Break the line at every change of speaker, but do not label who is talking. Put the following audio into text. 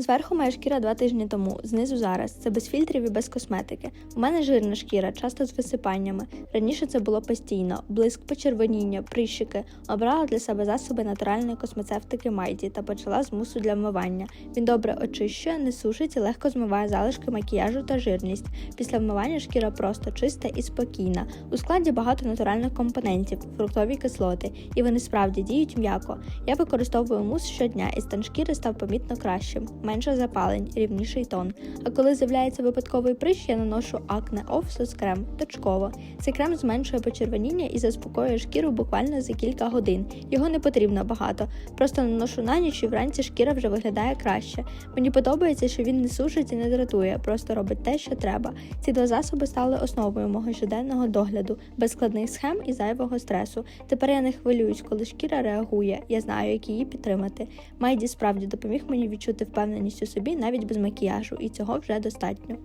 Зверху моя шкіра два тижні тому, знизу зараз. Це без фільтрів і без косметики. У мене жирна шкіра, часто з висипаннями. Раніше це було постійно: блиск, почервоніння, прищики. Обрала для себе засоби натуральної космецевтики Майді та почала з мусу для вмивання. Він добре очищує, не сушить і легко змиває залишки макіяжу та жирність. Після вмивання шкіра просто чиста і спокійна. У складі багато натуральних компонентів, фруктові кислоти, і вони справді діють м'яко. Я використовую мус щодня, і стан шкіри став помітно кращим, менше запалень, рівніший тон. А коли з'являється випадковий прищ, я наношу акне Офсус крем точково. Цей крем зменшує почервоніння і заспокоює шкіру буквально за кілька годин. Його не потрібно багато, просто наношу на ніч і вранці шкіра вже виглядає краще. Мені подобається, що він не сушить і не дратує, просто робить те, що треба. Ці два засоби стали основою мого щоденного догляду, без складних схем і зайвого стресу. Тепер я не хвилююсь, коли шкіра реагує. Я знаю, як її підтримати. Майді справді допоміг мені відчути впевненість у собі навіть без макіяжу, і цього вже достатньо.